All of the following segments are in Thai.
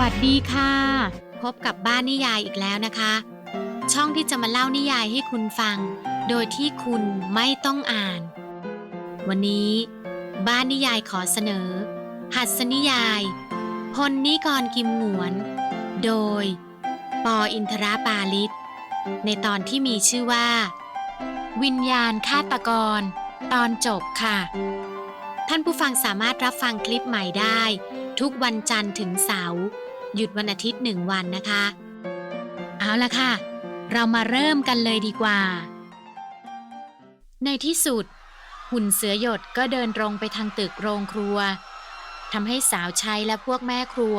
วัสดีค่ะ พบกับบ้านนิยายอีกแล้วนะคะ ช่องที่จะมาเล่านิยายให้คุณฟัง โดยที่คุณไม่ต้องอ่าน วันนี้ บ้านนิยายขอเสนอ หัสนิยาย พลนิกรกิมหงวน โดย ปออินทราปาลิศในตอนที่มีชื่อว่า วิญญาณฆาตกร ตอนจบค่ะ ท่านผู้ฟังสามารถรับฟังคลิปใหม่ได้ ทุกวันจันทร์ถึงเสาร์หยุดวันอาทิตย์หนึ่งวันนะคะ เอาละค่ะ เรามาเริ่มกันเลยดีกว่า ในที่สุด หุ่นเสือหยดก็เดินตรงไปทางตึกโรงครัวทำให้สาวใช้และพวกแม่ครัว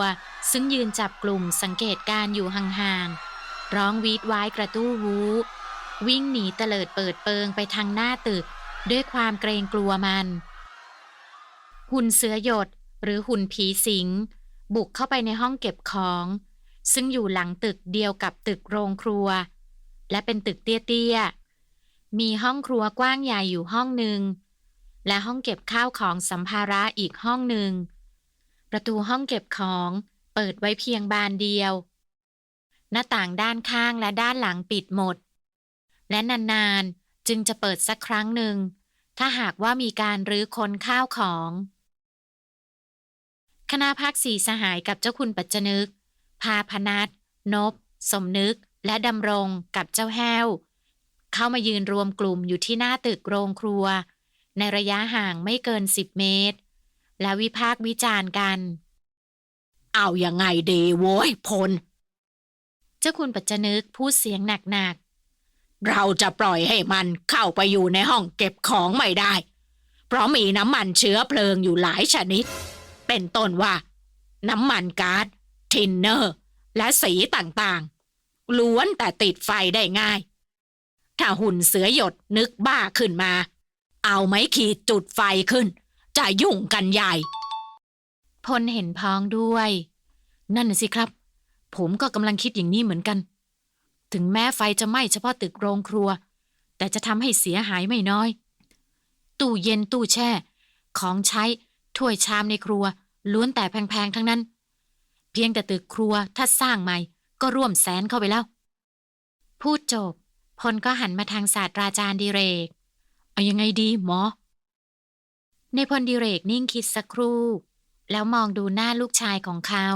ซึ่งยืนจับกลุ่มสังเกตการอยู่ห่างๆร้องวีดว้ายกระตู้วูวิ่งหนีเตลิดเปิดเปิงไปทางหน้าตึก ด้วยความเกรงกลัวมัน หุ่นเสือหยด หรือหุ่นผีสิง บุกเข้าไปในห้องเก็บของ ซึ่งอยู่หลังตึกเดียวกับตึกโรงครัว และเป็นตึกเตี้ยๆ มีห้องครัวกว้างใหญ่อยู่ห้องหนึ่ง และห้องเก็บข้าวของสัมภาระอีกห้องหนึ่ง ประตูห้องเก็บของเปิดไว้เพียงบานเดียว หน้าต่างด้านข้างและด้านหลังปิดหมด และนานๆ จึงจะเปิดสักครั้งหนึ่ง ถ้าหากว่ามีการรื้อค้นข้าวของ คณะพักสีสหายกับเจ้าคุณปัจจนึก พาพนัทนบ สมนึก และดำรงกับเจ้าแห้ว เข้ามายืนรวมกลุ่มอยู่ที่หน้าตึกโรงครัว ในระยะห่างไม่เกินสิบเมตร และวิพากษ์วิจารณ์กัน เอายังไงดีโว้ยพล เจ้าคุณปัจจนึกพูดเสียงหนักเราจะปล่อยให้มันเข้าไปอยู่ในห้องเก็บของไม่ได้ เพราะมีน้ำมันเชื้อเพลิงอยู่หลายชนิด เป็นต้นว่า น้ำมันก๊าซทินเนอร์ และสีต่างๆ ล้วนแต่ติดไฟได้ง่าย ถ้าหุ่นเสือหยดนึกบ้าขึ้นมา เอาไม้ขีดจุดไฟขึ้น จะยุ่งกันใหญ่ พลเห็นพ้องด้วย นั่นสิครับ ผมก็กำลังคิดอย่างนี้เหมือนกัน ถึงแม้ไฟจะไหม้เฉพาะตึกโรงครัว แต่จะทำให้เสียหายไม่น้อย ตู้เย็นตู้แช่ ของใช้ถ้วยชามในครัว ล้วนแต่แพงๆ ทั้งนั้น เพียงแต่ตึกครัวถ้าสร้างใหม่ก็ร่วมแสนเข้าไปแล้ว พูดจบ พลก็หันมาทางศาสตราจารย์ดิเรก เอายังไงดีหมอ ในพลดิเรกนิ่งคิดสักครู่ แล้วมองดูหน้าลูกชายของเขา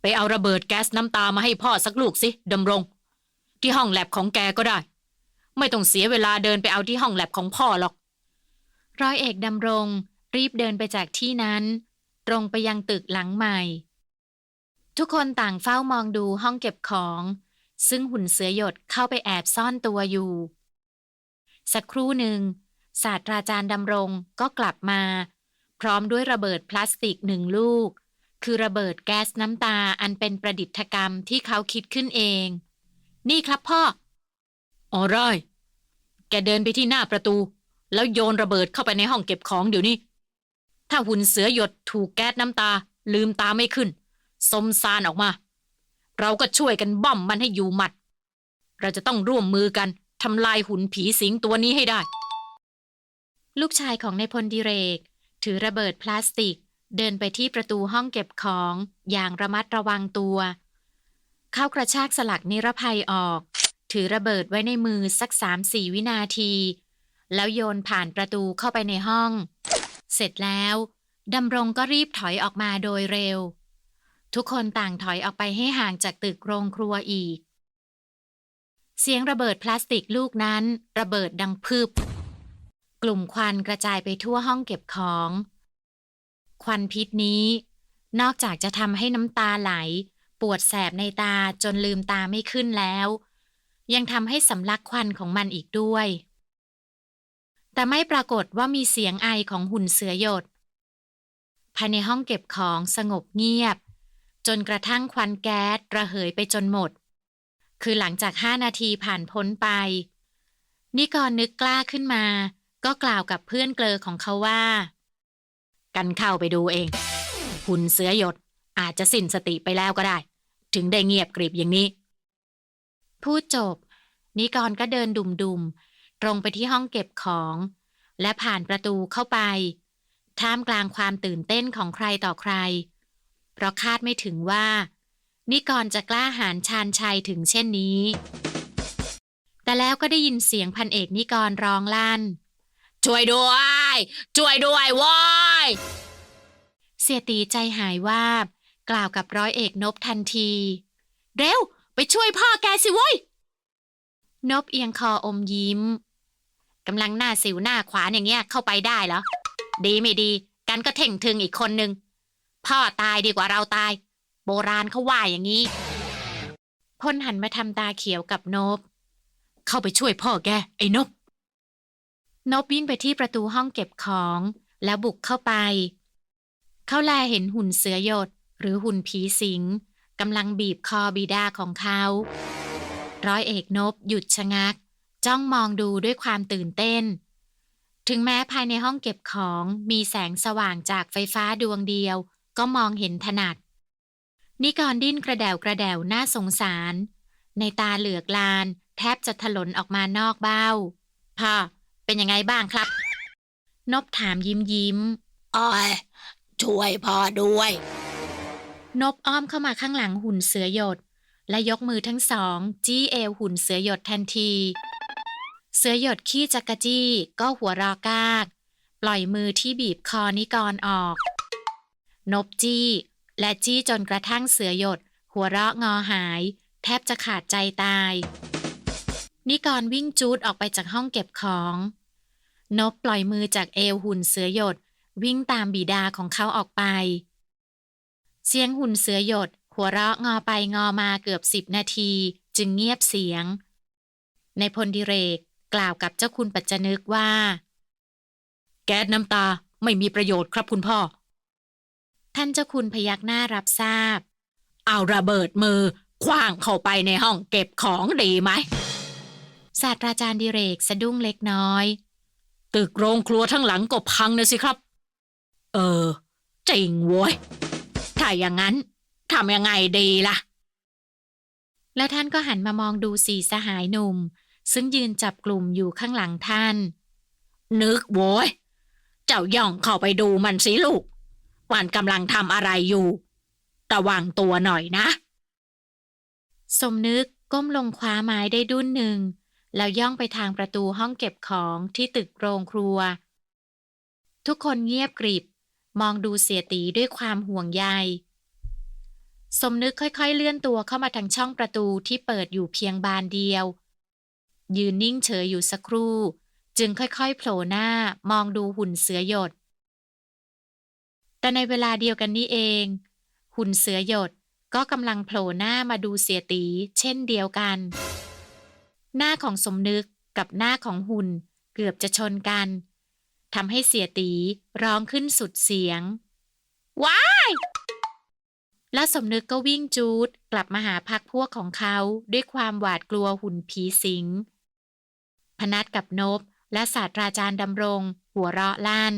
ไปเอาระเบิดแก๊สน้ำตามาให้พ่อสักลูกสิดำรง ที่ห้องแลบของแกก็ได้ ไม่ต้องเสียเวลาเดินไปเอาที่ห้องแลบของพ่อหรอกร้อยเอกดำรงรีบเดินไปจากที่นั้น ตรงไปยังตึกหลังใหม่ ทุกคนต่างเฝ้ามองดูห้องเก็บของ ซึ่งหุ่นเสือหยดเข้าไปแอบซ่อนตัวอยู่ สักครู่หนึ่ง ศาสตราจารย์ดำรงก็กลับมา พร้อมด้วยระเบิดพลาสติกหนึ่งลูก คือระเบิดแก๊สน้ำตาอันเป็นประดิษฐกรรมที่เขาคิดขึ้นเอง นี่ครับพ่ออ๋อไรอยแกเดินไปที่หน้าประตู แล้วโยนระเบิดเข้าไปในห้องเก็บของเดี๋ยวนี้ ถ้าหุ่นเสือหยดถูกแก๊สน้ำตา ลืมตาไม่ขึ้น สมซานออกมา เราก็ช่วยกันบ้อมมันให้อยู่หมัด เราจะต้องร่วมมือกันทำลายหุ่นผีสิงตัวนี้ให้ได้ ลูกชายของนายพลดิเรก ถือระเบิดพลาสติก เดินไปที่ประตูห้องเก็บของอย่างระมัดระวังตัว เข้ากระชากสลักนิรภัยออก ถือระเบิดไว้ในมือสักสามสี่วินาที แล้วโยนผ่านประตูเข้าไปในห้อง เสร็จแล้วดำรงก็รีบถอยออกมาโดยเร็ว ทุกคนต่างถอยออกไปให้ห่างจากตึกโรงครัวอีก เสียงระเบิดพลาสติกลูกนั้น ระเบิดดังพึบ กลุ่มควันกระจายไปทั่วห้องเก็บของ ควันพิษนี้ นอกจากจะทำให้น้ำตาไหล ปวดแสบในตาจนลืมตาไม่ขึ้นแล้ว ยังทำให้สำลักควันของมันอีกด้วย แต่ไม่ปรากฏว่ามีเสียงไอของหุ่นเสือหยด ภายในห้องเก็บของสงบเงียบ จนกระทั่งควันแก๊สระเหยไปจนหมด คือหลังจากห้านาทีผ่านพ้นไป นิกรนึกกล้าขึ้นมา ก็กล่าวกับเพื่อนเกลอของเขาว่า กันเข้าไปดูเอง หุ่นเสือหยดอาจจะสิ้นสติไปแล้วก็ได้ ถึงได้เงียบกริบอย่างนี้ พูดจบนิกรก็เดินดุมๆ ตรงไปที่ห้องเก็บของ และผ่านประตูเข้าไป ท่ามกลางความตื่นเต้นของใครต่อใคร เพราะคาดไม่ถึงว่า นิกรจะกล้าหาญชาญชัยถึงเช่นนี้ แต่แล้วก็ได้ยินเสียงพันเอกนิกรร้องลั่น ช่วยด้วย ช่วยด้วยว้ยเสียตีใจหายวาบ กล่าวกับร้อยเอกนบทันที เร็ว ไปช่วยพ่อแกสิเว้ยนบเอียงคออมยิ้ม กำลังหน้าสิวหน้าขวานอย่างเงี้ยเข้าไปได้เหรอ ดีไม่ดี กันก็เท่งทึงอีกคนนึง พ่อตายดีกว่าเราตาย โบราณเขาว่าอย่างนี้พลหันมาทำตาเขียวกับนบ เข้าไปช่วยพ่อแก ไอ้นบ นบวิ่งไปที่ประตูห้องเก็บของ แล้วบุกเข้าไป เขาแลเห็นหุ่นเสือหยด หรือหุ่นผีสิงกำลังบีบคอบิดาของเขา ร้อยเอกนบหยุดชะงัก จ้องมองดูด้วยความตื่นเต้น ถึงแม้ภายในห้องเก็บของมีแสงสว่างจากไฟฟ้าดวงเดียว ก็มองเห็นถนัด นิกรดิ้นกระเดวกระเดวน่าสงสาร ในตาเหลือกลาน แทบจะถลนออกมานอกเบ้า พ่อ เป็นยังไงบ้างครับ นบถามยิ้มยิ้มอ้อยช่วยพ่อด้วย นบอ้อมเข้ามาข้างหลังหุ่นเสือหยด และยกมือทั้งสอง จี้เอวหุ่นเสือหยดทันที เสือหยดขี้จักกะจี้ ก็หัวรอกาก ปล่อยมือที่บีบคอนิกรออก นบจี้ และจี้จนกระทั่งเสือหยด หัวเราะงอหาย แทบจะขาดใจตาย นิกรวิ่งจูดออกไปจากห้องเก็บของ นบปล่อยมือจากเอวหุ่นเสือหยด วิ่งตามบิดาของเขาออกไป เสียงหุ่นเสือหยด หัวเราะงอไปงอมาเกือบสิบนาที จึงเงียบเสียง ในพลดิเรก กล่าวกับเจ้าคุณปัจจนึกว่า แก๊สน้ำตาไม่มีประโยชน์ครับคุณพ่อ ท่านเจ้าคุณพยักหน้ารับทราบ เอาระเบิดมือคว้างเข้าไปในห้องเก็บของดีไหมศาสตราจารย์ดิเรกสะดุ้งเล็กน้อย ตึกโรงครัวทั้งหลังก็พังนะสิครับ เออจริงโว้ยถ้าอย่างนั้นทำยังไงดีล่ะ แล้วท่านก็หันมามองดูสี่สหายหนุ่ม ซึ่งยืนจับกลุ่มอยู่ข้างหลังท่าน นึกโว้ย เจ้าย่องเข้าไปดูมันสิลูกมันกำลังทำอะไรอยู่ ระวังตัวหน่อยนะ สมนึกก้มลงคว้าไม้ได้ดุ้นหนึ่ง แล้วย่องไปทางประตูห้องเก็บของที่ตึกโรงครัว ทุกคนเงียบกริบ มองดูเสียตีด้วยความห่วงใยสมนึกค่อยๆเลื่อนตัวเข้ามาทางช่องประตูที่เปิดอยู่เพียงบานเดียว ยืนนิ่งเฉยอยู่สักครู่ จึงค่อยๆโผล่หน้ามองดูหุ่นเสือหยด แต่ในเวลาเดียวกันนี้เอง หุ่นเสือหยดก็กำลังโผล่หน้ามาดูเสียตี เช่นเดียวกัน หน้าของสมนึกกับหน้าของหุ่นเกือบจะชนกันทำให้เสียตีร้องขึ้นสุดเสียง ว้าย แล้วสมนึกก็วิ่งจูดกลับมาหาพักพวกของเขาด้วยความหวาดกลัวหุ่นผีสิง พนัดกับนบและศาสตราจารย์ดำรง หัวเราะลั่น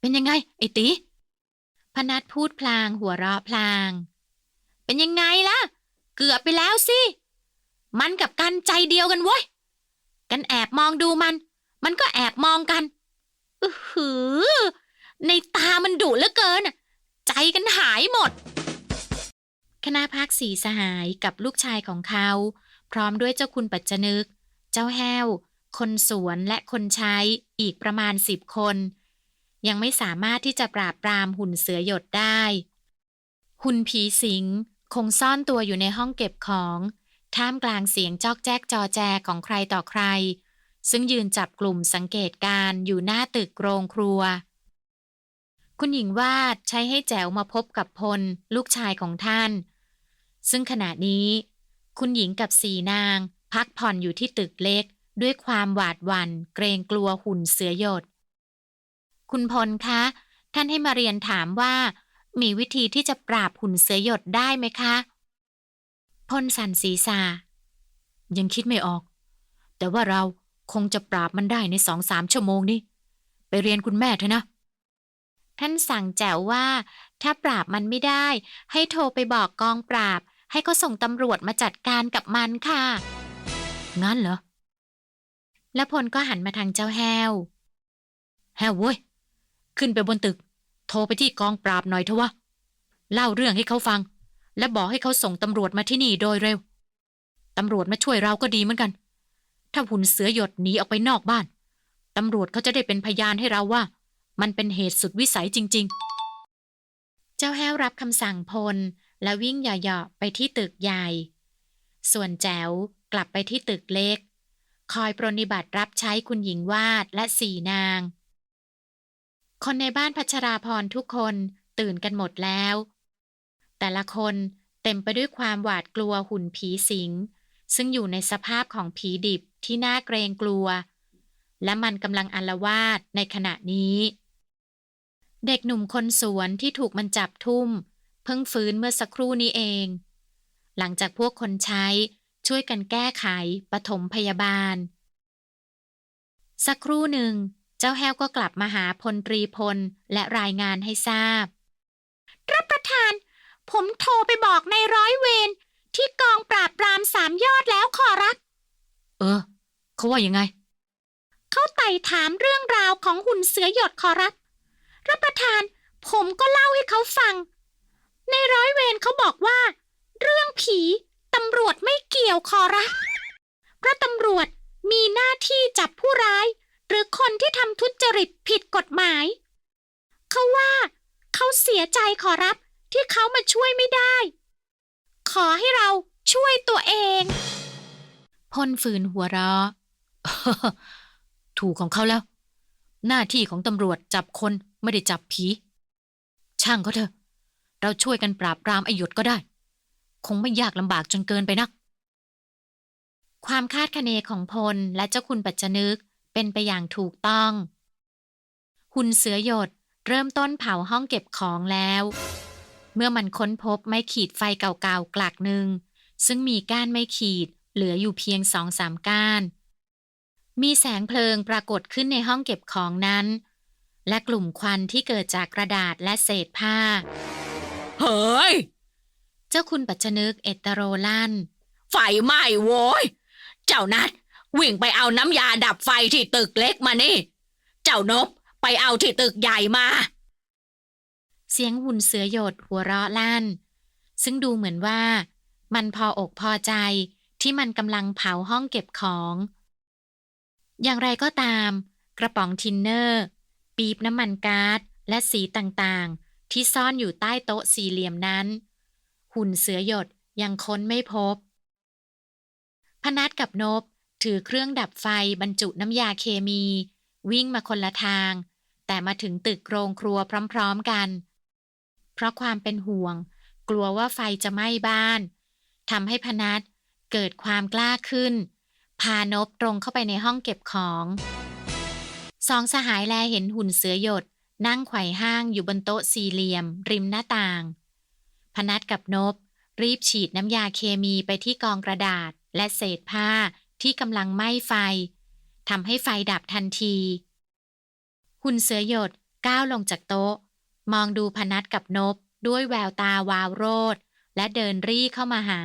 เป็นยังไง ไอ้ตีพนัดพูดพลางหัวเราะพลาง เป็นยังไงล่ะ เกือบไปแล้วสิ มันกับกันใจเดียวกันเว้ย กันแอบมองดูมัน มันก็แอบมองกันอือหือ ในตามันดุเหลือเกินน่ะใจกันหายหมด คณะพักสีสหายกับลูกชายของเขา พร้อมด้วยเจ้าคุณปัจจนึก เจ้าแห้ว คนสวนและคนใช้อีกประมาณสิบคน ยังไม่สามารถที่จะปราบปรามหุ่นเสือหยดได้ หุ่นผีสิงคงซ่อนตัวอยู่ในห้องเก็บของท่ามกลางเสียงจอกแจ๊กจอแจของใครต่อใคร ซึ่งยืนจับกลุ่มสังเกตการอยู่หน้าตึกโรงครัว คุณหญิงวาดใช้ให้แจ๋วมาพบกับพล ลูกชายของท่าน ซึ่งขณะนี้ คุณหญิงกับสีนาง พักผ่อนอยู่ที่ตึกเล็ก ด้วยความหวาดหวัน่นเกรงกลัวหุ่นเสือหยด คุณพลคะ ท่านให้มาเรียนถามว่า มีวิธีที่จะปราบหุ่นเสือหยดได้ไหมคะ พลสันศีษายังคิดไม่ออก แต่ว่าเราคงจะปราบมันได้ในสองสามชั่วโมงนี้ไปเรียนคุณแม่เถอะนะ ท่านสั่งแจ๋วว่า ถ้าปราบมันไม่ได้ ให้โทรไปบอกกองปราบ ให้เขาส่งตำรวจมาจัดการกับมันค่ะ งั้นเหรอ แล้วพลก็หันมาทางเจ้าแห้วแห้วเว้ย ขึ้นไปบนตึก โทรไปที่กองปราบหน่อยเถอะวะ เล่าเรื่องให้เขาฟัง และบอกให้เขาส่งตำรวจมาที่นี่โดยเร็ว ตำรวจมาช่วยเราก็ดีเหมือนกัน ถ้าหุ่นเสือหยดหนีออกไปนอกบ้าน ตำรวจเขาจะได้เป็นพยานให้เราว่า มันเป็นเหตุสุดวิสัยจริง ๆ เจ้าแห้วรับคำสั่งพลและวิ่งเหยาะๆไปที่ตึกใหญ่ ส่วนแจ๋ว กลับไปที่ตึกเล็ก คอยปรนิบัติรับใช้คุณหญิงวาดและสี่นาง คนในบ้านพัชราพรทุกคนตื่นกันหมดแล้ว แต่ละคนเต็มไปด้วยความหวาดกลัวหุ่นผีสิง ซึ่งอยู่ในสภาพของผีดิบที่น่าเกรงกลัว และมันกำลังอาละวาดในขณะนี้ เด็กหนุ่มคนสวนที่ถูกมันจับทุ่ม เพิ่งฟื้นเมื่อสักครู่นี้เอง หลังจากพวกคนใช้ ช่วยกันแก้ไขปฐมพยาบาล สักครู่หนึ่ง เจ้าแห้วก็กลับมาหาพลตรีพลและรายงานให้ทราบ รับประทาน ผมโทรไปบอกในายร้อยเวรที่กองปราบปรามสามยอดแล้วขอรับ เออ เขาว่ายังไง เขาไต่ถามเรื่องราวของหุ่นเสือหยดขอรับ รับประทาน ผมก็เล่าให้เขาฟัง ในร้อยเวรเขาบอกว่า เรื่องผี ตำรวจไม่เกี่ยวขอรับเพราะตำรวจมีหน้าที่จับผู้ร้าย หรือคนที่ทำทุจริตผิดกฎหมาย เขาว่าเขาเสียใจขอรับที่เขามาช่วยไม่ได้ ขอให้เราช่วยตัวเอง พลฝืนหัวเราะถูกของเขาแล้ว หน้าที่ของตำรวจจับคนไม่ได้จับผี ช่างเขาเถอะ เราช่วยกันปราบปรามไอหยดก็ได้ คงไม่ยากลำบากจนเกินไปนัก ความคาดคะเนของพลและเจ้าคุณปัจจนึกเป็นไปอย่างถูกต้อง หุ่นเสือหยดเริ่มต้นเผาห้องเก็บของแล้ว เมื่อมันค้นพบไม้ขีดไฟเก่าๆกลักหนึ่ง ซึ่งมีก้านไม้ขีดเหลืออยู่เพียงสองสามก้าน มีแสงเพลิงปรากฏขึ้นในห้องเก็บของนั้น และกลุ่มควันที่เกิดจากกระดาษและเศษผ้า เฮ้ย เจ้าคุณปัจจนึกเอตโรลั่น ไฟไหม้โว้ย เจ้านัดวิ่งไปเอาน้ำยาดับไฟที่ตึกเล็กมานี่ เจ้านบไปเอาที่ตึกใหญ่มา เสียงหุ่นเสือหยดหัวเราะลั่น ซึ่งดูเหมือนว่า มันพออกพอใจที่มันกำลังเผาห้องเก็บของ อย่างไรก็ตาม กระป๋องทินเนอร์ ปีบน้ำมันก๊าซและสีต่างๆ ที่ซ่อนอยู่ใต้โต๊ะสี่เหลี่ยมนั้น หุ่นเสือหยดยังค้นไม่พบ พนัดกับนบถือเครื่องดับไฟบรรจุน้ำยาเคมี วิ่งมาคนละทาง แต่มาถึงตึกโรงครัวพร้อมๆกัน เพราะความเป็นห่วง กลัวว่าไฟจะไหม้บ้านทำให้พนัดเกิดความกล้าขึ้น พานบตรงเข้าไปในห้องเก็บของสองสหายแลเห็นหุ่นเสือหยด นั่งไขว่ห้างอยู่บนโต๊ะสี่เหลี่ยม ริมหน้าต่าง พนัดกับนบ รีบฉีดน้ำยาเคมีไปที่กองกระดาษและเศษผ้าที่กำลังไหม้ไฟทำให้ไฟดับทันที หุ่นเสือหยดก้าวลงจากโต๊ะ มองดูพนัดกับนบด้วยแววตาวาวโรดและเดินรี่เข้ามาหา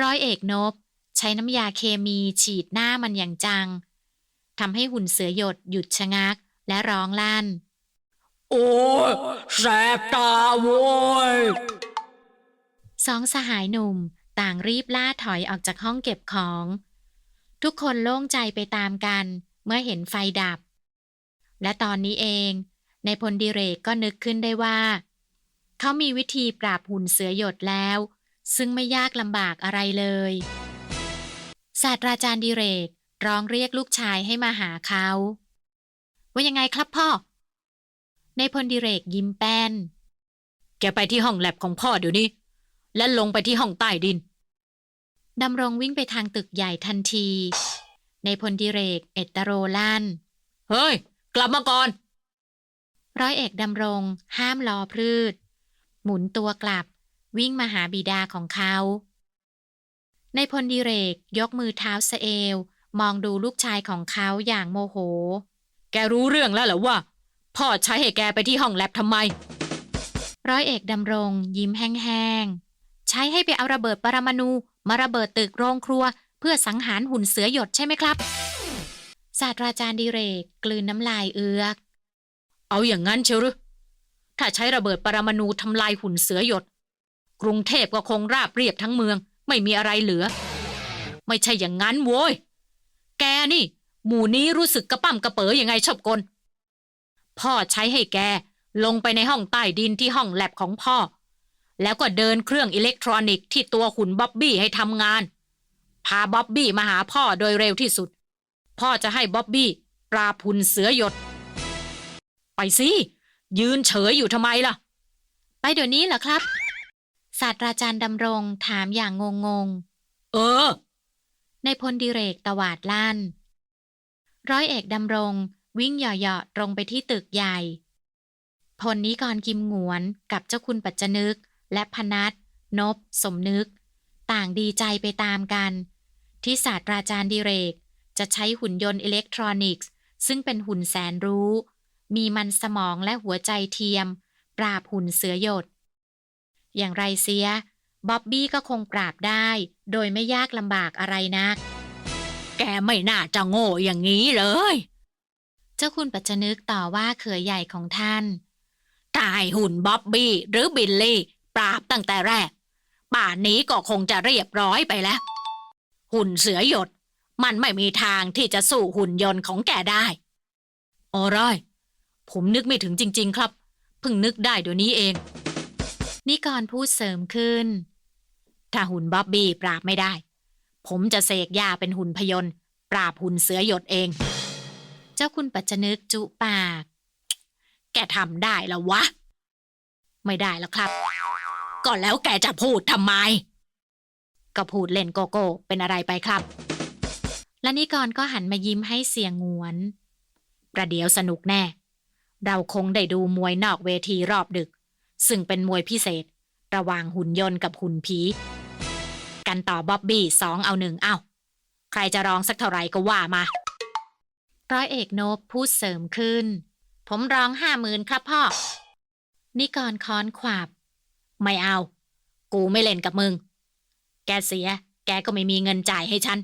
ร้อยเอกนบ ใช้น้ำยาเคมีฉีดหน้ามันอย่างจังทำให้หุ่นเสือหยดหยุดชะงักและร้องลั่น โอ้ยแสบตาโว้ยสองสหายหนุ่มต่างรีบล่าถอยออกจากห้องเก็บของ ทุกคนโล่งใจไปตามกันเมื่อเห็นไฟดับ และตอนนี้เองในพลดิเรกก็นึกขึ้นได้ว่า เขามีวิธีปราบหุ่นเสือหยดแล้ว ซึ่งไม่ยากลำบากอะไรเลย ศาสตราจารย์ดิเรกร้องเรียกลูกชายให้มาหาเขา ว่ายังไงครับพ่อ ในพลดิเรกยิ้มแป้น แกไปที่ห้องแลบของพ่อเดี๋ยวนี้ และลงไปที่ห้องใต้ดิน ดำรงวิ่งไปทางตึกใหญ่ทันที ในพลดิเรกเอตโรลันเฮ้ย กลับมาก่อน ร้อยเอกดำรง ห้ามรอพืช หมุนตัวกลับ วิ่งมาหาบิดาของเขา ในพลดิเรกยกมือเท้าสเอวมองดูลูกชายของเขาอย่างโมโห แกรู้เรื่องแล้วเหรอว่า พ่อใช้ให้แกไปที่ห้องแลบทำไม ร้อยเอกดำรง ยิ้มแห้งๆ ใช้ให้ไปเอาระเบิดปรมาณูมาระเบิดตึกโรงครัว เพื่อสังหารหุ่นเสือหยดใช่ไหมครับ ศาสตราจารย์ดิเรก กลืนน้ำลายเอือก เอาอย่างนั้นเชียวหรือถ้าใช้ระเบิดปรมาณูทำลายหุ่นเสือหยด กรุงเทพก็คงราบเรียบทั้งเมือง ไม่มีอะไรเหลือ ไม่ใช่อย่างนั้นโว้ย แกนี่ หมู่นี้รู้สึกกระปั้มกระเป๋อยังไงชอบกล พ่อใช้ให้แก ลงไปในห้องใต้ดินที่ห้องแลบของพ่อ แล้วก็เดินเครื่องอิเล็กทรอนิกส์ที่ตัวหุ่นบ๊อบบี้ให้ทำงาน พาบ๊อบบี้มาหาพ่อโดยเร็วที่สุด พ่อจะให้บ๊อบบี้ปราบหุ่นเสือหยด ไปสิยืนเฉยอยู่ทำไมล่ะ ไปเดี๋ยวนี้เหรอครับ ศาสตราจารย์ดำรงถามอย่างงงเออๆในพลดิเรกตวาดลั่น ร้อยเอกดำรง วิ่งเหยาะๆตรงไปที่ตึกใหญ่ พลนิกรกิมหงวนกับเจ้าคุณปัจจนึก และพนัทนบ สมนึก ต่างดีใจไปตามกัน ที่ศาสตราจารย์ดิเรก จะใช้หุ่นยนต์อิเล็กทรอนิกส์ ซึ่งเป็นหุ่นแสนรู้ มีมันสมองและหัวใจเทียม ปราบหุ่นเสือหยด อย่างไรเสียบ๊อบบี้ก็คงปราบได้ โดยไม่ยากลำบากอะไรนัก แกไม่น่าจะโง่อย่างนี้เลย เจ้าคุณปัจจนึกต่อว่าเขยใหญ่ของท่านถ้าให้หุ่นบ๊อบบี้ หรือบิลลี่ ปราบตั้งแต่แรก ป่านนี้ก็คงจะเรียบร้อยไปแล้ว หุ่นเสือหยด มันไม่มีทางที่จะสู้หุ่นยนต์ของแกได้ออร้อย ผมนึกไม่ถึงจริง ๆ ครับ เพิ่งนึกได้เดี๋ยวนี้เอง นิกรพูดเสริมขึ้น ถ้าหุ่นบ๊อบบี้ปราบไม่ได้ ผมจะเสกยาเป็นหุ่นพยนต์ ปราบหุ่นเสือหยดเอง เจ้าคุณปัจจนึกจุปาก แกทำได้แล้ววะ ไม่ได้แล้วครับ ก็แล้วแกจะพูดทำไม ก็พูดเล่นโกโก้เป็นอะไรไปครับ และนิกรก็หันมายิ้มให้เสียงงวน ประเดี๋ยวสนุกแน่ เราคงได้ดูมวยนอกเวทีรอบดึก ซึ่งเป็นมวยพิเศษ ระหว่างหุ่นยนต์กับหุ่นผี กันต่อบ๊อบบี้สองเอาหนึ่งเอ้าใครจะร้องสักเท่าไหร่ก็ว่ามา ร้อยเอกนบพูดเสริมขึ้น ผมร้องห้าหมื่นครับพ่อ นิกรค้อนขวาบ ไม่เอา กูไม่เล่นกับมึง แกเสีย แกก็ไม่มีเงินจ่ายให้ฉัน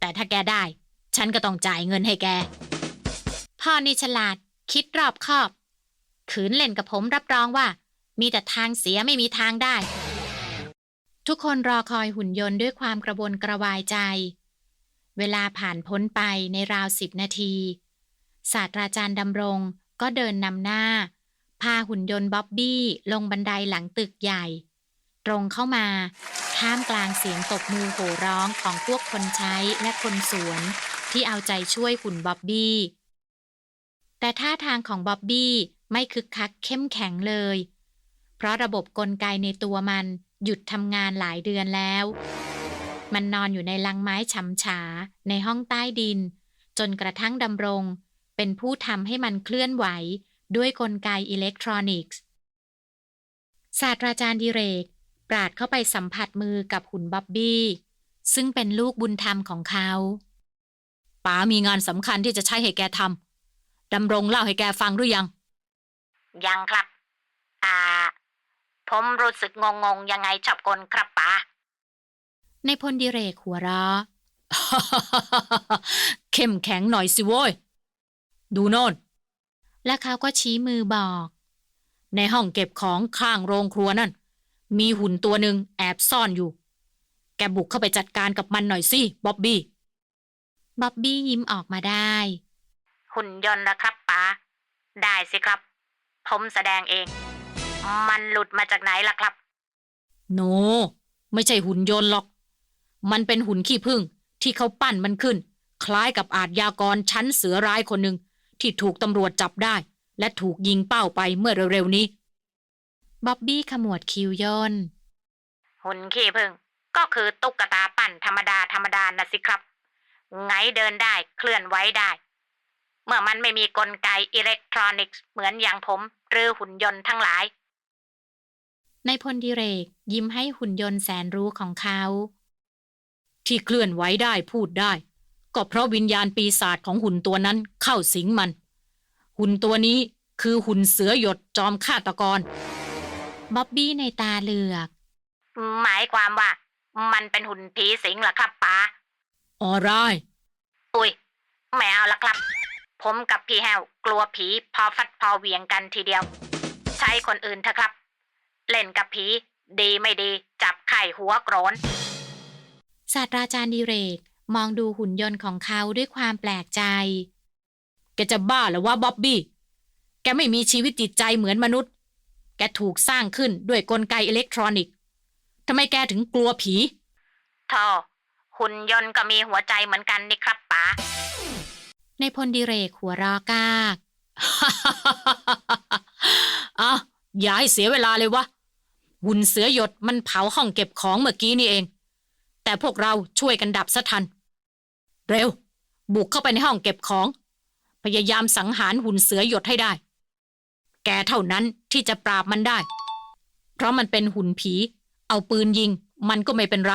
แต่ถ้าแกได้ ฉันก็ต้องจ่ายเงินให้แก พ่อนี่ฉลาด คิดรอบคอบ ขืนเล่นกับผมรับรองว่า มีแต่ทางเสียไม่มีทางได้ ทุกคนรอคอยหุ่นยนต์ด้วยความกระวนกระวายใจ เวลาผ่านพ้นไปในราวสิบนาที ศาสตราจารย์ดำรงก็เดินนำหน้า พาหุ่นยนต์บ๊อบบี้ลงบันไดหลังตึกใหญ่ ตรงเข้ามา ท่ามกลางเสียงตบมือโห่ร้องของพวกคนใช้และคนสวน ที่เอาใจช่วยหุ่นบ๊อบบี้ แต่ท่าทางของบ๊อบบี้ไม่คึกคักเข้มแข็งเลย เพราะระบบกลไกในตัวมันหยุดทำงานหลายเดือนแล้ว มันนอนอยู่ในลังไม้ฉำฉาในห้องใต้ดิน จนกระทั่งดำรง เป็นผู้ทำให้มันเคลื่อนไหว ด้วยกลไกอิเล็กทรอนิกส์ ศาสตราจารย์ดิเรก ปราดเข้าไปสัมผัสมือกับหุ่นบ๊อบบี้ ซึ่งเป็นลูกบุญธรรมของเขาป๋ามีงานสำคัญที่จะใช้ให้แกทำดำรงเล่าให้แกฟังหรือยัง ยังครับ อ่า ผมรู้สึกงงงๆยังไงชอบกลครับป๋า ในพลดิเรกหัวเราะเข้มแข็งหน่อยสิโว้ย ดูโน่น และเขาก็ชี้มือบอก ในห้องเก็บของข้างโรงครัวนั่น มีหุ่นตัวหนึ่งแอบซ่อนอยู่ แกบุกเข้าไปจัดการกับมันหน่อยสิบ๊อบบี้บ๊อบบี้ยิ้มออกมาได้ หุ่นยนต์นะครับป๋าได้สิครับ ผมแสดงเอง มันหลุดมาจากไหนล่ะครับ โน ไม่ใช่หุ่นยนต์หรอก มันเป็นหุ่นขี้ผึ้งที่เขาปั้นมันขึ้น คล้ายกับอาทยากรชั้นเสือร้ายคนหนึ่งที่ถูกตำรวจจับได้ และถูกยิงเป้าไปเมื่อเร็วๆนี้บ๊อบบี้ขมวดคิ้วย่นหุ่นขี้ผึ้งก็คือตุ๊กตาปั่นธรรมดาธรรมดานะสิครับไงเดินได้เคลื่อนไหวได้ เมื่อมันไม่มีกลไกอิเล็กทรอนิกส์เหมือนอย่างผม หรือหุ่นยนต์ทั้งหลาย ในพลดิเรกยิ้มให้หุ่นยนต์แสนรู้ของเขา ที่เคลื่อนไหวได้พูดได้ ก็เพราะวิญญาณปีศาจของหุ่นตัวนั้นเข้าสิงมัน หุ่นตัวนี้คือหุ่นเสือหยดจอมฆาตกรบ๊อบบี้ในตาเหลือก หมายความว่า มันเป็นหุ่นผีสิงเหรอครับป๋าออไรายอุ้ยไม่เอาละครับ ผมกับพี่แฮวกลัวผีพอฟัดพอเหวียงกันทีเดียวถ้าช้คนอื่นเถอะครับ เล่นกับผี ดีไม่ดี จับไข่หัวโกรน ศาสตราจารย์ดิเรก มองดูหุ่นยนต์ของเขาด้วยความแปลกใจ แกจะบ้าเหรือว่าบ๊อบบี้ แกไม่มีชีวิตจิตใจเหมือนมนุษย์ แกถูกสร้างขึ้นด้วยกลไกอิเล็กทรอนิกส์ทำไมแกถึงกลัวผีทอหุ่นยนต์ก็มีหัวใจเหมือนกันนี่ครับป๋าในพลดิเรกหัวเรอกากอะอย่าให้เสียเวลาเลยวะหุ่นเสือหยดมันเผาห้องเก็บของเมื่อกี้นี่เอง แต่พวกเราช่วยกันดับซะทัน เร็ว บุกเข้าไปในห้องเก็บของ พยายามสังหารหุ่นเสือหยดให้ได้ แกเท่านั้นที่จะปราบมันได้ เพราะมันเป็นหุ่นผี เอาปืนยิง มันก็ไม่เป็นไร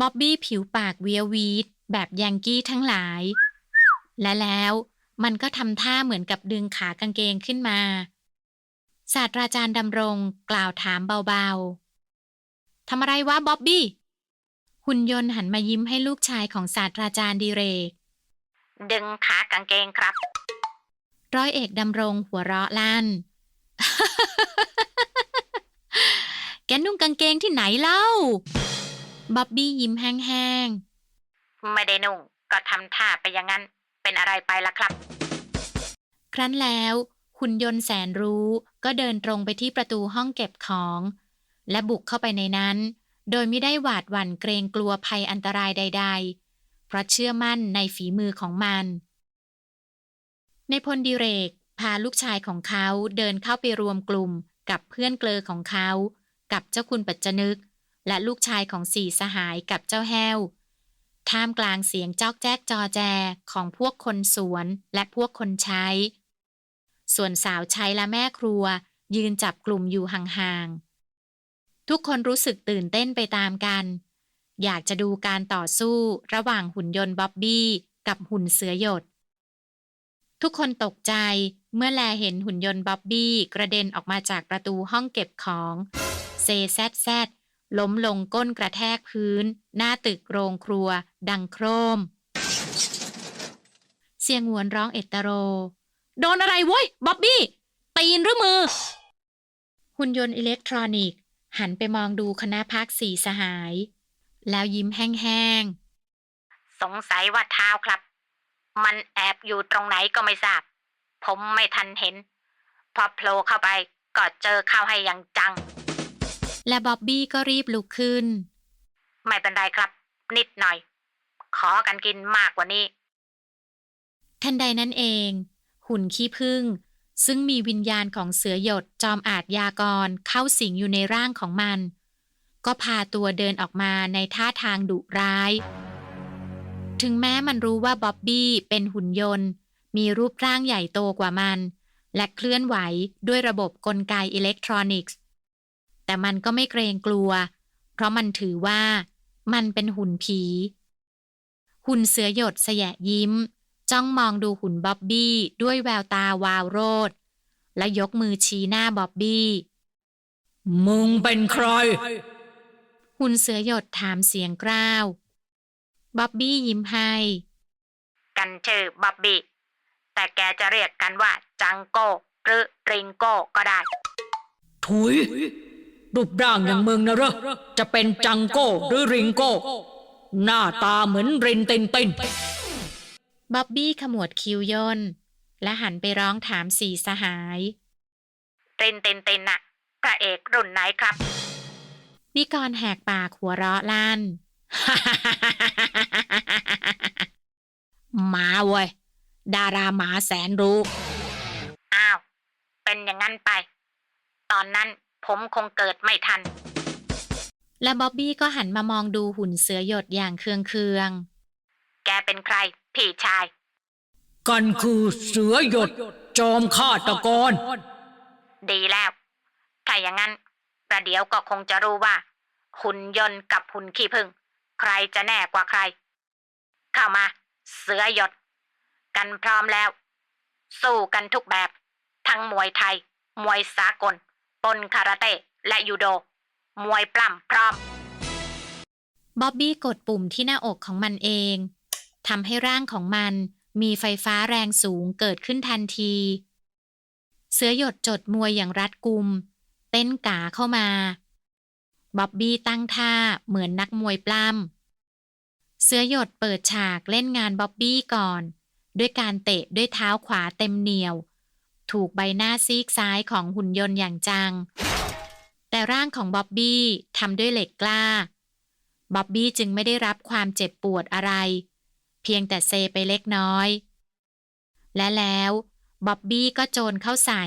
บ๊อบบี้ผิวปากเวียวีดแบบยังกี้ทั้งหลาย และแล้วมันก็ทำท่าเหมือนกับดึงขากางเกงขึ้นมาศาสตราจารย์ดำรงกล่าวถามเบาๆทำอะไรวะบ๊อบบี้ หุ่นยนต์หันมายิ้มให้ลูกชายของศาสตราจารย์ดิเรก ดึงขากางเกงครับ ร้อยเอกดำรงหัวเราะลั่น แกนุ่งกางเกงที่ไหนเล่า บ๊อบบี้ยิ้มแห้งไม่ได้นุ่ง ก็ทำท่าไปอย่างนั้น เป็นอะไรไปล่ะครับๆครั้นแล้วหุ่นยนต์แสนรู้ก็เดินตรงไปที่ประตูห้องเก็บของ และบุกเข้าไปในนั้น โดยไม่ได้หวาดหวั่นเกรงกลัวภัยอันตรายใด ๆ เพราะเชื่อมั่นในฝีมือของมัน ในพลดิเรก พาลูกชายของเขาเดินเข้าไปรวมกลุ่มกับเพื่อนเกลอของเขา กับเจ้าคุณปัจจนึก และลูกชายของสี่สหายกับเจ้าแห้ว ท่ามกลางเสียงจอกแจ๊กจอแจของพวกคนสวนและพวกคนใช้ ส่วนสาวใช้และแม่ครัวยืนจับกลุ่มอยู่ห่างๆ ทุกคนรู้สึกตื่นเต้นไปตามกัน อยากจะดูการต่อสู้ระหว่างหุ่นยนต์บ๊อบบี้กับหุ่นเสือหยด ทุกคนตกใจเมื่อแลเห็นหุ่นยนต์บ๊อบบี้กระเด็นออกมาจากประตูห้องเก็บของเซแซดแซดล้มลงก้นกระแทกพื้น หน้าตึกโรงครัว ดังโครม เสียงหวนร้องเอตโตโรโดนอะไรเว้ยบ๊อบบี้ตีนหรือมือ หุ่นยนต์อิเล็กทรอนิกส์ หันไปมองดูคณะพักสี่สหาย แล้วยิ้มแห้งสงสัยว่าเท้าครับ มันแอบอยู่ตรงไหนก็ไม่ทราบ ผมไม่ทันเห็น พอโผล่เข้าไปก็เจอเข้าให้อย่างจังๆและบ๊อบบี้ก็รีบลุกขึ้น ไม่เป็นไรครับ นิดหน่อย ขอกันกินมากกว่านี้ ทันใดนั้นเอง หุ่นขี้ผึ้ง ซึ่งมีวิญญาณของเสือหยดจอมอาจยากรเข้าสิงอยู่ในร่างของมัน ก็พาตัวเดินออกมาในท่าทางดุร้าย ถึงแม้มันรู้ว่าบ๊อบบี้เป็นหุ่นยนต์ มีรูปร่างใหญ่โตกว่ามัน และเคลื่อนไหวด้วยระบบกลไกอิเล็กทรอนิกส์ แต่มันก็ไม่เกรงกลัว เพราะมันถือว่ามันเป็นหุ่นผี หุ่นเสือหยดแสยะยิ้ม จ้องมองดูหุ่นบ๊อบบี้ด้วยแววตาวาวโรด และยกมือชี้หน้าบ๊อบบี้ มึงเป็นใคร หุ่นเสือหยดถามเสียงกร้าวบ๊อบบี้ยิ้มให้กันชื่อบ๊อบบี้ แต่แกจะเรียกกันว่าจังโก้หรือริงโก้ก็ได้ ถุย รูปร่างอย่างมึงนะเหรอจะเป็นจังโก้หรือริงโก้ หน้าตาเหมือนรินตินติน บ๊อบบี้ขมวดคิ้วย่น และหันไปร้องถามสี่สหายตินตินตินน่ะพระเอกรุ่นไหนครับ นิกรแหกปากหัวเราะลั่นหมาเว้ย ดาราหมาแสนรู้ อ้าว เป็นอย่างนั้นไป ตอนนั้นผมคงเกิดไม่ทัน และบ๊อบบี้ก็หันมามองดูหุ่นเสือหยดอย่างเคืองเคือง แกเป็นใคร พี่ชาย กันคือเสือหยดจอมฆาตกร ดีแล้ว ถ้าอย่างนั้น ประเดี๋ยวก็คงจะรู้ว่า หุ่นยนต์กับหุ่นขี้ผึ้งใครจะแน่กว่าใคร เข้ามา เสือหยด กันพร้อมแล้ว สู้กันทุกแบบ ทั้งมวยไทย มวยสากล ปนคาราเต้และยูโด มวยปล้ำพร้อมบ๊อบบี้กดปุ่มที่หน้าอกของมันเอง ทำให้ร่างของมันมีไฟฟ้าแรงสูงเกิดขึ้นทันที เสือหยดจดมวยอย่างรัดกุม เต้นกาเข้ามาบ๊อบบี้ตั้งท่าเหมือนนักมวยปล้ำเสือหยดเปิดฉากเล่นงานบ๊อบบี้ก่อน ด้วยการเตะด้วยเท้าขวาเต็มเหนียว ถูกใบหน้าซีกซ้ายของหุ่นยนต์อย่างจัง แต่ร่างของบ๊อบบี้ทำด้วยเหล็กกล้าบ๊อบบี้จึงไม่ได้รับความเจ็บปวดอะไร เพียงแต่เซไปเล็กน้อย และแล้วบ๊อบบี้ก็โจรเข้าใส่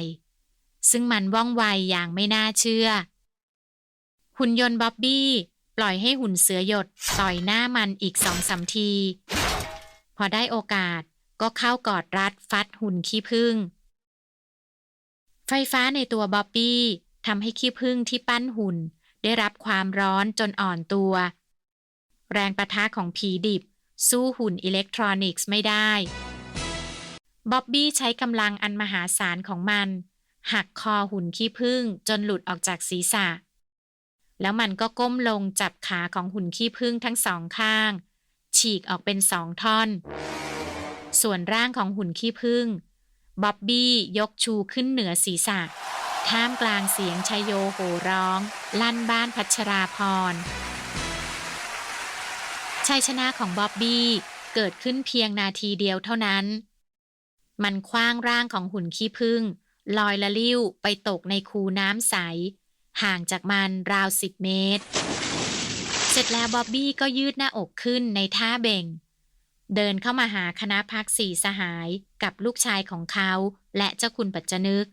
ซึ่งมันว่องไวอย่างไม่น่าเชื่อ หุ่นยนต์บ๊อบบี้ปล่อยให้หุ่นเสือหยดต่อยหน้ามันอีกสองสามที พอได้โอกาสก็เข้ากอดรัดฟัดหุ่นขี้ผึ้งไฟฟ้าในตัวบ๊อบบี้ทำให้ขี้ผึ้งที่ปั้นหุ่น ได้รับความร้อนจนอ่อนตัว แรงประทะของผีดิบ สู้หุ่นอิเล็กทรอนิกส์ไม่ได้บ๊อบบี้ใช้กำลังอันมหาศาลของมัน หักคอหุ่นขี้ผึ้งจนหลุดออกจากศีรษะ แล้วมันก็ก้มลงจับขาของหุ่นขี้ผึ้งทั้งสองข้าง ฉีกออกเป็นสองท่อน ส่วนร่างของหุ่นขี้ผึ้งบ๊อบบี้ยกชูขึ้นเหนือศีรษะ ท่ามกลางเสียงชยโยโห่ร้อง ลั่นบ้านพัชราพร ชัยชนะของบ๊อบบี้เกิดขึ้นเพียงนาทีเดียวเท่านั้น มันคว้างร่างของหุ่นขี้ผึ้งลอยละลิ้วไปตกในคูน้ำใส ห่างจากมันราวสิบเมตร เสร็จแล้วบ๊อบบี้ก็ยืดหน้าอกขึ้นในท่าเบ่ง เดินเข้ามาหาคณะพักสี่สหายกับลูกชายของเขาและเจ้าคุณปัจจนึก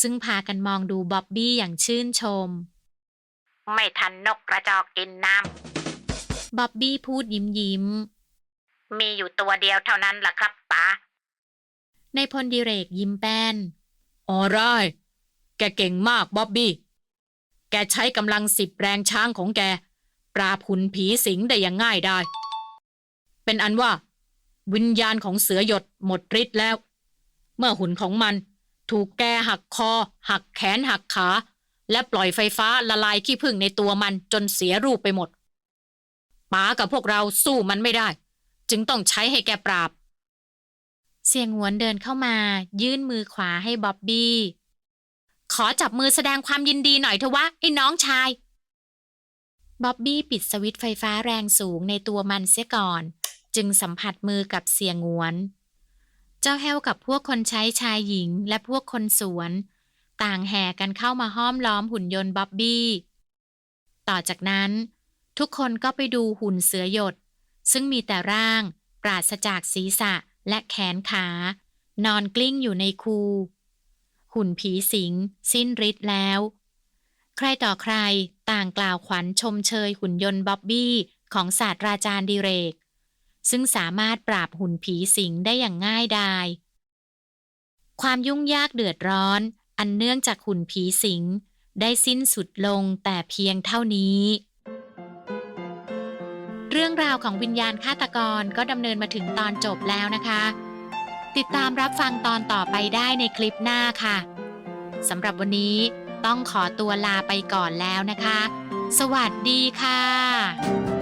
ซึ่งพากันมองดูบ๊อบบี้อย่างชื่นชม ไม่ทันนกกระจอกกินน้ำ บ๊อบบี้พูดยิ้มยิ้มำมีอยู่ตัวเดียวเท่านั้นล่ะครับป๋าในพลดิเรกยิ้มแป้นออไรายแกเก่งมากบ๊อบบี้ แกใช้กำลังสิบแรงช้างของแก ปราบหุ่นผีสิงได้อย่างง่ายได้ เป็นอันว่า วิญญาณของเสือหยดหมดฤทธิ์แล้ว เมื่อหุ่นของมันถูกแกหักคอ หักแขนหักขา และปล่อยไฟฟ้าละลายขี้ผึ้งในตัวมันจนเสียรูปไปหมด ป๋ากับพวกเราสู้มันไม่ได้ จึงต้องใช้ให้แกปราบ เสียงหวนเดินเข้ามา ยื่นมือขวาให้บ๊อบบี้ ขอจับมือแสดงความยินดีหน่อยเถอะวะไอ้น้องชายบ๊อบบี้ปิดสวิตช์ไฟฟ้าแรงสูงในตัวมันเสียก่อน จึงสัมผัสมือกับเสียงหวน เจ้าแฮวกับพวกคนใช้ชายหญิงและพวกคนสวน ต่างแห่กันเข้ามาห้อมล้อมหุ่นยนต์บ๊อบบี้ ต่อจากนั้น ทุกคนก็ไปดูหุ่นเสือหยด ซึ่งมีแต่ร่าง ปราศจากศีรษะและแขนขา นอนกลิ้งอยู่ในคู หุ่นผีสิง สิ้นฤทธิ์แล้ว ใครต่อใครต่างกล่าวขวัญชมเชยหุ่นยนต์บ๊อบบี้ของศาสตราจารย์ดิเรก ซึ่งสามารถปราบหุ่นผีสิงได้อย่างง่ายดาย ความยุ่งยากเดือดร้อน อันเนื่องจากหุ่นผีสิง ได้สิ้นสุดลงแต่เพียงเท่านี้ เรื่องราวของวิญญาณฆาตกรก็ดำเนินมาถึงตอนจบแล้วนะคะ ติดตามรับฟังตอนต่อไปได้ในคลิปหน้าค่ะสำหรับวันนี้ต้องขอตัวลาไปก่อนแล้วนะคะ สวัสดีค่ะ